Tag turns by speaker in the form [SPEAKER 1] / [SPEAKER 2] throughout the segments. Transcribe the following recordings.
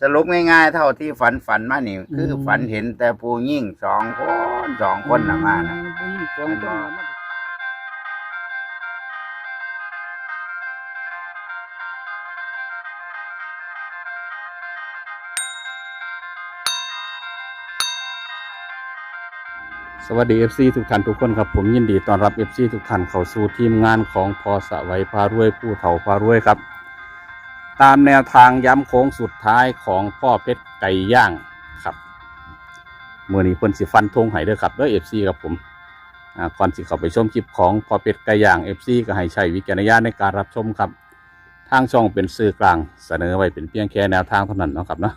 [SPEAKER 1] สรุปง่ายๆเท่าที่ฝันฝันมานี่ คืออ
[SPEAKER 2] ม
[SPEAKER 1] ฝันเห็นแต่ผู้ยิ่งสองคนสองคนน่ะมานะ
[SPEAKER 2] ผู้หญิงสองคนน่ะมาสวัสดี FC ทุกท่านทุกคนครับผมยินดีต้อนรับ FC ทุกท่านเข้าสู่ทีมงานของพอสะไว้พารวยผู้เฒ่าพารวยครับ ตามแนวทางย้ำโค้งสุดท้ายของพ่อเพชรไก่ย่างครับเมื่อนี้เพิ่นสิฟันธงให้เด้อครับเด้อ FC ครับผมอ่าก่อนสิเข้าไปชมคลิปของพ่อเพชรไก่ย่าง FC ก็ให้ใช้วิจารณญาณในการรับชมครับ ทางช่องเป็นสื่อกลางเสนอไว้เป็นเพียงแค่แนวทางเท่านั้นเนาะครับเนาะ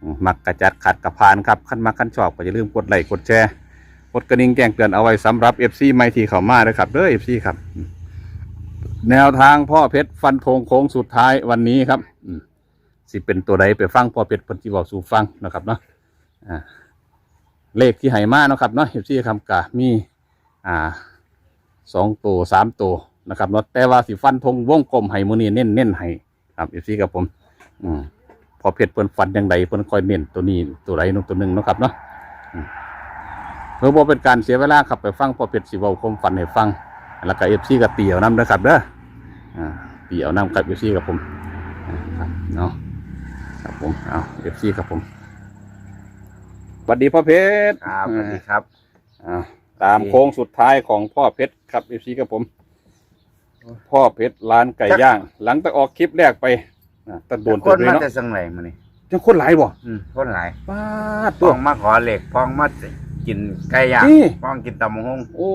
[SPEAKER 2] อืมมักกระจัดขัดกระพานครับขั้นมักขั้นชอบก็อย่าลืมกดไลค์กดแชร์กดกระดิ่งแจ้งเตือนเอาไว้สำหรับ FC ไม่ที่เข้ามาเลยครับเด้อ FC ครับอืม แนวทางพ่อเพชรฟันธงโค้งสุดท้ายวันนี้ครับอืมสิเป็นตัวใดไปฟังพ่อเพชรเพันธิบอกสู่ฟังนะครับเนาะอ่าเลขที่ให้มาเนาะครับเนาะ FC ครับกะมีอ่าสองตัวสามตัวนะครับเนาะแต่ว่าสิฟันธงวงกลมให้มือนี้เน้นเน้นๆให้ครับ FC ครับผม อืมพอเพชรเพิ่นฟันยังไงเพิ่นคอยเน้นตัวนี้ตัวใดนงตัวหนึ่งเนาะครับเนาะเพื่อบ่เป็นการเสียเวลาขับไปฟังพอเป็ดสิเว้าความฝันให้ฟัง แล้วก็เอฟซีกับเตี่ยวน้ำนะครับเด้อ อ่าเตี่ยวน้ำกับเอฟซีกับผมอ่าครับเนาะครับผมเอาเอฟซีครับผมสวัสดีพ่อเพชร
[SPEAKER 1] ครับสวัสดีครับ
[SPEAKER 2] อ่าตามโค้งสุดท้ายของพ่อเพชรครับเอฟซีกับผม พ่อเพชรร้านไก่ย่าง หลังจากออกคลิปแรกไปอ่าตัดโดน
[SPEAKER 1] ค
[SPEAKER 2] ตัวนเลย
[SPEAKER 1] มา
[SPEAKER 2] เนาะ
[SPEAKER 1] แต่สังไหนมานี่
[SPEAKER 2] จังคนหลายบ่
[SPEAKER 1] อืมคนหลาย
[SPEAKER 2] ป้าด
[SPEAKER 1] พ้
[SPEAKER 2] ตั
[SPEAKER 1] อ
[SPEAKER 2] ว
[SPEAKER 1] งมาขอเหล็กพ้องมา กินไก่ย่าง
[SPEAKER 2] นี่
[SPEAKER 1] พ้องกินตำมะฮง
[SPEAKER 2] โอ้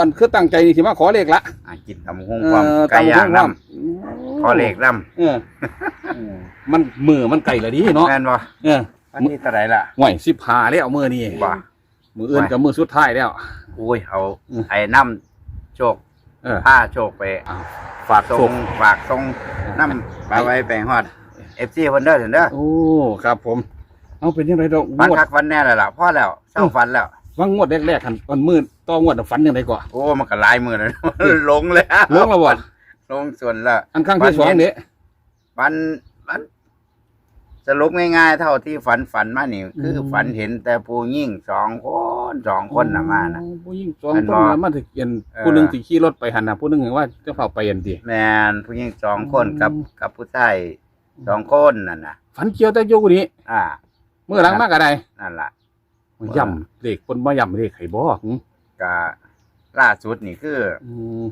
[SPEAKER 2] อันคือตั้งใจนี่สิมาขอเลขละ
[SPEAKER 1] อ่ากินตำมะฮง
[SPEAKER 2] เอ
[SPEAKER 1] พร้อม
[SPEAKER 2] อ
[SPEAKER 1] ไก่ย่าง
[SPEAKER 2] ตำ
[SPEAKER 1] น้
[SPEAKER 2] บักหุ่งำ
[SPEAKER 1] ขอเหล็กน้
[SPEAKER 2] เออมันมือมันไก่ละดีเนาะำ
[SPEAKER 1] แม่นบ่
[SPEAKER 2] เออ
[SPEAKER 1] วันนี้เท่าไหร่ล่ะ
[SPEAKER 2] ห่วยสิบหาแล้วมือนี่
[SPEAKER 1] ว่า
[SPEAKER 2] มืออื่นกับมือสุดท้ายแล้ว
[SPEAKER 1] อุ้ยเอา
[SPEAKER 2] อืม
[SPEAKER 1] ไอ้น้ำโชค
[SPEAKER 2] เออ
[SPEAKER 1] ผ้าโชคไป
[SPEAKER 2] อ้าว ฝาก
[SPEAKER 1] ส่
[SPEAKER 2] ส่
[SPEAKER 1] ง
[SPEAKER 2] ง
[SPEAKER 1] ฝากส่งน้ำไปไว้ไปฮอดเอฟซีเพิ่นเด้อเห็นเด้อ
[SPEAKER 2] โอ้ครับผม เอาเป็นยังไงดอก
[SPEAKER 1] ฟัน
[SPEAKER 2] งวด
[SPEAKER 1] คักฟันแน่แล้วล่ะพ่อแล้วเศร้าฟันแล้ว
[SPEAKER 2] ว่างวดแรกๆกันวันมือต่องวดน่ะฝันยังไงก่อน
[SPEAKER 1] โอ้มันก็หลายมือแล้วหลงเลย
[SPEAKER 2] ลงแล้วบ่
[SPEAKER 1] ลงส่วนแล้ว
[SPEAKER 2] อันข้างที่สองเนี่ย
[SPEAKER 1] ฝันฝันสรุปง่ายๆเท่าที่ฝันฝันมานี่คืออ
[SPEAKER 2] ม
[SPEAKER 1] ฝันเห็นแต่ผู้ยิ่งสองคนสองคนน่ะมานะ
[SPEAKER 2] ผู้หญิงสอง
[SPEAKER 1] อัน
[SPEAKER 2] คน
[SPEAKER 1] บ่
[SPEAKER 2] น่ะมาถึงเย็น
[SPEAKER 1] เออ
[SPEAKER 2] ผู้หนึงสิขี่รถไปหันน่ะผู้หนึงเห็นว่าจะเฝ้าไปยันดี
[SPEAKER 1] แมนผู้ยิ่งสองคน
[SPEAKER 2] อืม
[SPEAKER 1] กับกับผู้ชายสองคนนั่นน่ะ
[SPEAKER 2] ฝันเกี่ยวแต่โยกนี้
[SPEAKER 1] อ่า
[SPEAKER 2] เมื่อหลังมากอะไร
[SPEAKER 1] นั่นล่ะ
[SPEAKER 2] ย่ำเลขคนมาย่ำเลขไข่บอกหืม
[SPEAKER 1] ก็ล่าสุดนี่คือ
[SPEAKER 2] อืม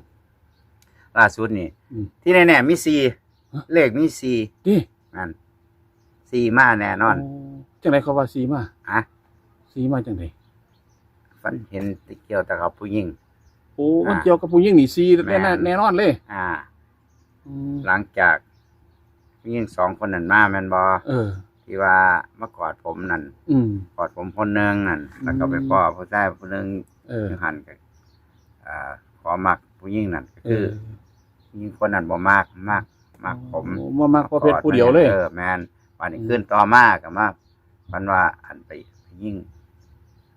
[SPEAKER 1] ล่าสุดนี่
[SPEAKER 2] อืม
[SPEAKER 1] ที่แน่ๆมีสี่
[SPEAKER 2] ฮะ
[SPEAKER 1] เลขมีสี่
[SPEAKER 2] ดิ
[SPEAKER 1] นั่นสี่มาแน่นอน
[SPEAKER 2] โจังไรเขาว่าซีมา
[SPEAKER 1] อะ
[SPEAKER 2] ซีมาจังไร
[SPEAKER 1] ฝันเห็นเกี่ยวแต่กับผู้ยิ่ง
[SPEAKER 2] โอ้มัน
[SPEAKER 1] อ่า
[SPEAKER 2] เกี่ยวกับผู้หญิงนี่ซี
[SPEAKER 1] แม่
[SPEAKER 2] แน่
[SPEAKER 1] น
[SPEAKER 2] แน่นอนเลย
[SPEAKER 1] อ่า
[SPEAKER 2] อืม
[SPEAKER 1] หลังจากผู้ยิ่งสองคนนั่นมาแม่นบอ
[SPEAKER 2] เออ
[SPEAKER 1] ที่ว่าเมื่อกอดผมนั่น
[SPEAKER 2] อืม
[SPEAKER 1] กอดผมคนหนึงนั่นแล้วก็ไป
[SPEAKER 2] อืม
[SPEAKER 1] พ่อผู้ชายผู้หนึง
[SPEAKER 2] เออ
[SPEAKER 1] หันกันอ่าขอมักผู้ยิ่งนั่นก็
[SPEAKER 2] เอ
[SPEAKER 1] คือ
[SPEAKER 2] อ
[SPEAKER 1] ผู้ยิ่งคนนั้นบ่มากมากมากผม
[SPEAKER 2] โอ้มามากพอเพชรผู้เดียวเลย
[SPEAKER 1] เออแมนวันนี้
[SPEAKER 2] อืม
[SPEAKER 1] ขึ้นต่อมากับมาพันว่าอันไปไปยิ่ง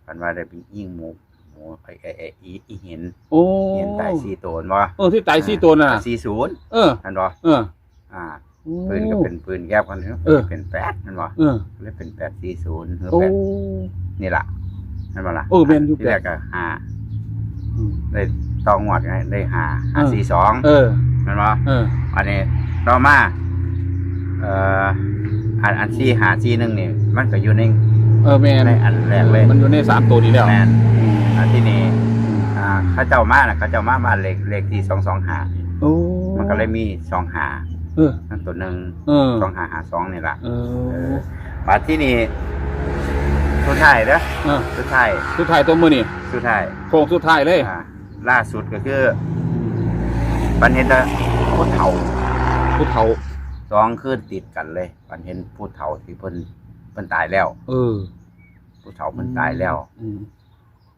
[SPEAKER 1] พันว่าได้ไปยิ่งหมูหมูไอ้ไอ้ไอ้อีอีเห็น
[SPEAKER 2] โอ้
[SPEAKER 1] เห็นตายสี่ตัวบ่
[SPEAKER 2] เออที่ตายซีตัวน่ะ
[SPEAKER 1] สี่ศูนย์
[SPEAKER 2] เออ
[SPEAKER 1] นั่นบ่
[SPEAKER 2] เออ
[SPEAKER 1] อ่า
[SPEAKER 2] โอ้
[SPEAKER 1] ปืนก็เป็นปืนแยบกันเถอะ
[SPEAKER 2] เออ
[SPEAKER 1] เป็นแปดนั่นบ่
[SPEAKER 2] เออ
[SPEAKER 1] เลยเป็นแปดสี่ศูนย์หรือ
[SPEAKER 2] โอ้
[SPEAKER 1] แปดนี่ล่ะนั่นบ่ล่ะ
[SPEAKER 2] เออแม่นอยู่
[SPEAKER 1] ที่
[SPEAKER 2] แป
[SPEAKER 1] แร
[SPEAKER 2] ด
[SPEAKER 1] กก็ห้า
[SPEAKER 2] อืม
[SPEAKER 1] ได้ตองหวดไงได้ห้าห้า
[SPEAKER 2] เออ
[SPEAKER 1] สี่สอง
[SPEAKER 2] เออ
[SPEAKER 1] นั่นบ่
[SPEAKER 2] เออ
[SPEAKER 1] อันนี้ต่อมาเอ่ออันอันที่หาที่หนึ่งนี่มันก็อยู่ใน
[SPEAKER 2] เออแมน
[SPEAKER 1] ในอันแรกเลย
[SPEAKER 2] มันอยู่ในสามตัวนี้แล้ว
[SPEAKER 1] แมน
[SPEAKER 2] อืม
[SPEAKER 1] อันที่นี่อ่าเข้าเจ้ามาน่ะเข้าเจ้ามามาเลขเลขที่สองสองหา
[SPEAKER 2] โอ้
[SPEAKER 1] มันก็เลยมีสองหา
[SPEAKER 2] เออ
[SPEAKER 1] นั่นตัวหนึ่ง
[SPEAKER 2] เออ
[SPEAKER 1] สองหาหาสองนี่ล่ะ
[SPEAKER 2] เอ
[SPEAKER 1] เอ
[SPEAKER 2] อ
[SPEAKER 1] อบัดที่นี่สุดท้ายเด้อ
[SPEAKER 2] เออ
[SPEAKER 1] สุดท้าย
[SPEAKER 2] สุดท้ายตัวมือนี่
[SPEAKER 1] สุดท้าย
[SPEAKER 2] โค้งสุดท้ายเลย
[SPEAKER 1] อ่าล่าสุดก็คือปันเห็นแต่ผู้เฒ่า
[SPEAKER 2] ผู้เฒ่า
[SPEAKER 1] สองคืนติดกันเลยปันเห็นผู้เฒ่าที่เพิ่นเพิ่นตายแล้ว
[SPEAKER 2] เออ
[SPEAKER 1] ผู้เฒ่าเพิ่นตายแล้ว
[SPEAKER 2] อืม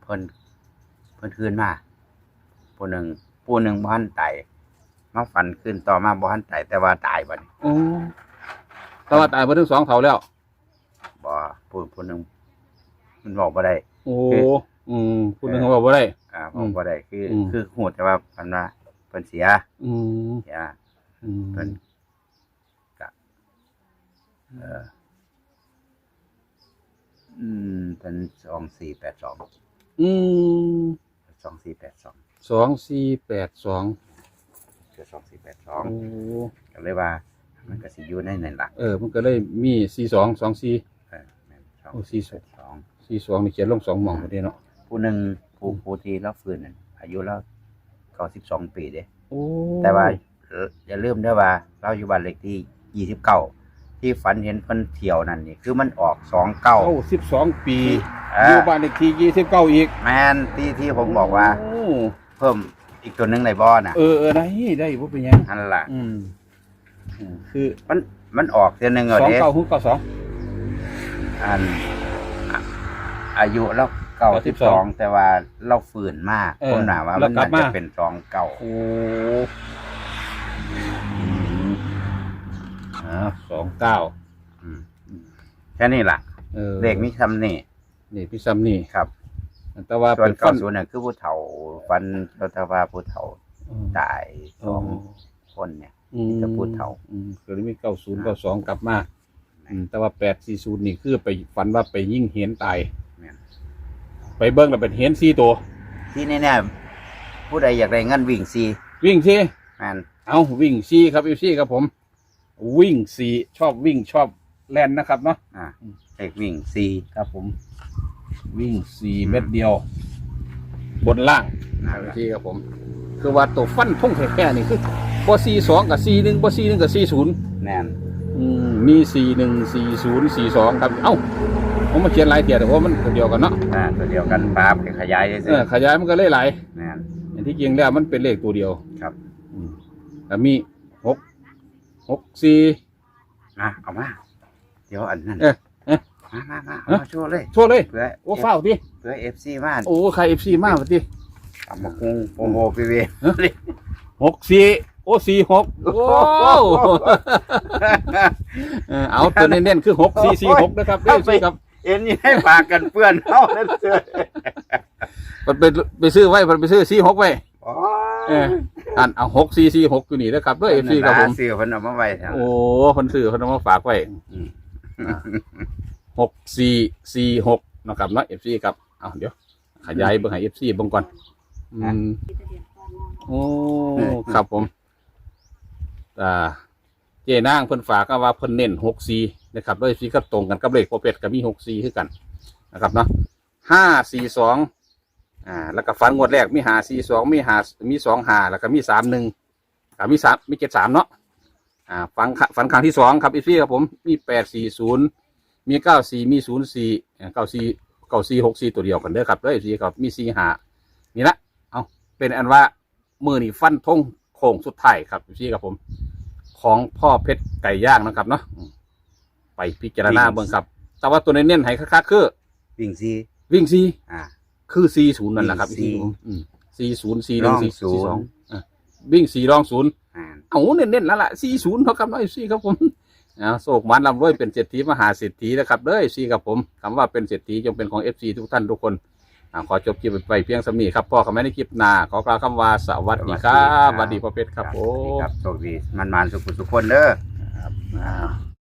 [SPEAKER 1] เพิ่นเพิ่นคืนมาผู้หนึ่งผู้หนึ่งบ่ทันตาย มาฝันขึ้นต่อมาบ่ทันตายแต่ว่าตายบัดนี้
[SPEAKER 2] โอ้แต่ว่าตายไปถึงสองเฒ่าแล้ว
[SPEAKER 1] บ่ผู้ผู้หนึ่งมันบอกบ่ได้
[SPEAKER 2] โอ้อืมคุณนึงว่าบ่ได้
[SPEAKER 1] อ่าบ
[SPEAKER 2] อื
[SPEAKER 1] อก
[SPEAKER 2] ม
[SPEAKER 1] บ่ได้คือ
[SPEAKER 2] อืม
[SPEAKER 1] คือฮู้แต่ว่าเพิ่นว่าเพิ่นเสีย
[SPEAKER 2] อืม
[SPEAKER 1] เสีย
[SPEAKER 2] อืม
[SPEAKER 1] เพิ่นก็เอ่ออืมเป็นสองสี่แปดสอง
[SPEAKER 2] อืม
[SPEAKER 1] สองสี่แปดสอง
[SPEAKER 2] สองสี่แปดสอง
[SPEAKER 1] คือสองสี่แปดสอง
[SPEAKER 2] โอ้
[SPEAKER 1] ก็เลยว่า มันก็สิอยู่ในนั่นล่ะ
[SPEAKER 2] เออ มันก็เลยมีสี่สองสองสี่
[SPEAKER 1] เออแม่นสอง
[SPEAKER 2] โอ้สี่
[SPEAKER 1] สี่แปดสอง
[SPEAKER 2] สี่สองนี่เขียนลงสองหม่องพอดีเนาะ
[SPEAKER 1] ผู้หนึ่งผู้ผู้ที่เราฟื้นนั่นอายุเราเก้าสิบสองปีเด้
[SPEAKER 2] โอ้
[SPEAKER 1] แต่ว่าเอ่ออย่าลืมด้วยว่า เราอยู่บ้านเลขที่ยี่สิบเก้าที่ฝันเห็นเพิ่นเที่ยวนั่นนี่คือมันออกสองเก้า
[SPEAKER 2] เก้าสิบสองปี
[SPEAKER 1] เอ
[SPEAKER 2] อยู่
[SPEAKER 1] อ
[SPEAKER 2] บ้านเลขที่ยี่สิบเก้าอีก
[SPEAKER 1] แมนที่ที่ผมบอกว่า
[SPEAKER 2] โอ้
[SPEAKER 1] เพิ่ม อีกตัวหนึงในบ่อน่ะ
[SPEAKER 2] เออเออได้ได้บ่เป็นหยัง
[SPEAKER 1] นั่นล่ะ
[SPEAKER 2] อืมอืมคือ
[SPEAKER 1] มันมันออกเสียหนึ่ง
[SPEAKER 2] ส
[SPEAKER 1] เอา
[SPEAKER 2] อง
[SPEAKER 1] เด้
[SPEAKER 2] เก้าหุ้เก้าสอง
[SPEAKER 1] อันอะอายุเราเก้าสิบสองแต่ว่าเราฝืนมาก
[SPEAKER 2] เออ
[SPEAKER 1] ผมน่าว่า
[SPEAKER 2] แล้
[SPEAKER 1] มั
[SPEAKER 2] วนกลั
[SPEAKER 1] น่า
[SPEAKER 2] บมา
[SPEAKER 1] จะเป็นสองเก้า
[SPEAKER 2] โอ้อ่าสองเก้า
[SPEAKER 1] อืมแค่นี้ล่ะ
[SPEAKER 2] เออ
[SPEAKER 1] เลขมีคำนี่
[SPEAKER 2] นี่พี่ซัมนี่
[SPEAKER 1] ครับ
[SPEAKER 2] แต่ว่า
[SPEAKER 1] ส่วน
[SPEAKER 2] เป็นฟั
[SPEAKER 1] เก้านศูนย์น่ะคือผู้เฒ่าฟันเราจะว่าผู้เฒ่าตายสองคนเนี่ย
[SPEAKER 2] อืม
[SPEAKER 1] จะพูดเท่า
[SPEAKER 2] อืมคือมีเก้าศูนย์เก้าสองกลับมาอืมแต่ว่าแปดสี่ศูนย์นี่คือไปฝันว่าไปยิ่งเห็นตาย
[SPEAKER 1] แม่น
[SPEAKER 2] ไปเบิ้งแล้วเป็นเห็นสี่ตัว
[SPEAKER 1] ที่นี่เนี่ยผู้ใดอยากได้เงินวิ่งซี
[SPEAKER 2] วิ่งสิ
[SPEAKER 1] แมน
[SPEAKER 2] เอาวิ่งสี่ครับอีซี่ครับผม วิ่งสี่ชอบวิ่งชอบแล่นนะครับเนาะ
[SPEAKER 1] อ่าเลขวิ่งซี
[SPEAKER 2] ครับผม วิ่งสี่เม็ดเดียว บนล่าง
[SPEAKER 1] นั่น
[SPEAKER 2] อี
[SPEAKER 1] ล่ะ
[SPEAKER 2] ซี่ครับผม คือว่าตัวฟันทุ่งแค่ๆนี่คือพอสี่สองกับสี่หนึ่งพอสี่หนึ่งกับสี่ศูนย์
[SPEAKER 1] แมน
[SPEAKER 2] อืมมีสี่หนึ่งสี่ศูนย์สี่สองครับ เอ้าผมมาเขียนหลายเทียแต่ว่ามันตัวเดียวกันเนาะ
[SPEAKER 1] อ่าตัวเดียวกันปราบขยาย
[SPEAKER 2] เอ
[SPEAKER 1] ซื้อ
[SPEAKER 2] อขยายมันก็เลยหลาย
[SPEAKER 1] แมน
[SPEAKER 2] อย่างที่จริงแล้วมันเป็นเลขตัวเดียว
[SPEAKER 1] ครับ
[SPEAKER 2] อืมแต่มีหกหกสี่
[SPEAKER 1] อะเอามา เดี๋ยวอันนั้น
[SPEAKER 2] เอ๊ะเอ๊ะ
[SPEAKER 1] มามามา
[SPEAKER 2] เอ๊ะ
[SPEAKER 1] เอามาโชว์เลย
[SPEAKER 2] โชว์เลย
[SPEAKER 1] เพื่อ
[SPEAKER 2] โอ้เฝ้าวดิ
[SPEAKER 1] เพื่อเอฟซีบ้าน
[SPEAKER 2] โอ้ใครเอฟซีมากดิ
[SPEAKER 1] ทำมาคุงโปรโมพีวี
[SPEAKER 2] หกสี่โอ้สี่หกโอ้เออเอาตัวเน้นๆคือหกสี่สี่หกนะครับเด้อซี่ครับ
[SPEAKER 1] เอ็นยี่ให้ปากกันเปื้อนเข้านั่นเสือ
[SPEAKER 2] มันไปไปซื้อไว้มันไปซื้อสี่หกไว้
[SPEAKER 1] โอ้
[SPEAKER 2] เอออันเอาหกสี่สี่หกอยู่นี่นะครับเด้อเอฟซีครับผม
[SPEAKER 1] เสือเพิ่นเอามาไว้ทาง
[SPEAKER 2] โอ้คนซื้อคนเอามาฝากไว้
[SPEAKER 1] อืม
[SPEAKER 2] หกสี่สี่หกนะครับเนาะเอฟซีครับเอาเดี๋ยว ขยายเบิ่งให้เอฟซีเบิ่งก่อนอืมโอ้ครับผมอ่าเจนางเพิ่นฝากก็ว่าเพิ่นเน้นหกสี่นะครับด้วยซีก็ตรงกันกับเลขโปรเป็ดกับมีหกสี่คือกันนะครับเนาะห้าสี่สองอ่าแล้วก็ฟันงวดแรกมีหาสี่สองมีหามีสองหาแล้วก็มีสามหนึ่งกับมีสามมีเจ็ดสามเนาะอ่าฟันขฟันครั้งที่สองครับอีซี่ครับผมมีแปดสี่ศูนย์ มีเก้าสี่มีศูนย์สี่เก้าสี่เก้าสี่หกสี่ตัวเดียวกันเด้อครับเด้ออีซี่ครับมีสี่หานี่ละเอาเป็นอันว่ามือนี่ฟันทงโค้งสุดท้ายครับอีซี่ครับผม ของพ่อเพชรไก่ย่างนะครับเนาะอืมไปพิจารณาเบิ่งครับ แต่ว่าตัวเน้นๆให้คักๆคือ
[SPEAKER 1] วิ่งซี
[SPEAKER 2] วิ่งสี่
[SPEAKER 1] อ่า
[SPEAKER 2] คือสี่ศูนย์นั่นแหละครับ
[SPEAKER 1] สี่
[SPEAKER 2] สี่ศูนย์สี่หนึ่ง
[SPEAKER 1] รอง
[SPEAKER 2] สี่
[SPEAKER 1] ศู
[SPEAKER 2] สี่
[SPEAKER 1] นย์
[SPEAKER 2] สองอะวิ่งสี่รองศูนย์
[SPEAKER 1] อ่า
[SPEAKER 2] เอาเน้นๆแล้วล่ะสี่ศูนย์เท่ากับน้อยสี่ครับผม อ่าโศกหมันลำรวยเป็นเศรษฐีมหาเศรษฐีนะครับเด้อสี่ครับผมคำว่าเป็นเศรษฐีจงเป็นของเอฟซีทุกท่านทุกคนอ่าขอจบคลิปไปเพียงสำนีครับพ่อคำแม่ในคลิปหน้าขอกล่าวคำว่าสวัสดีครับสวัสดีพ่อเพชรครับผ
[SPEAKER 1] สวัสดี
[SPEAKER 2] ม
[SPEAKER 1] ครับโชคดีมันมานๆสุขสุขคนเด้อ
[SPEAKER 2] อ่า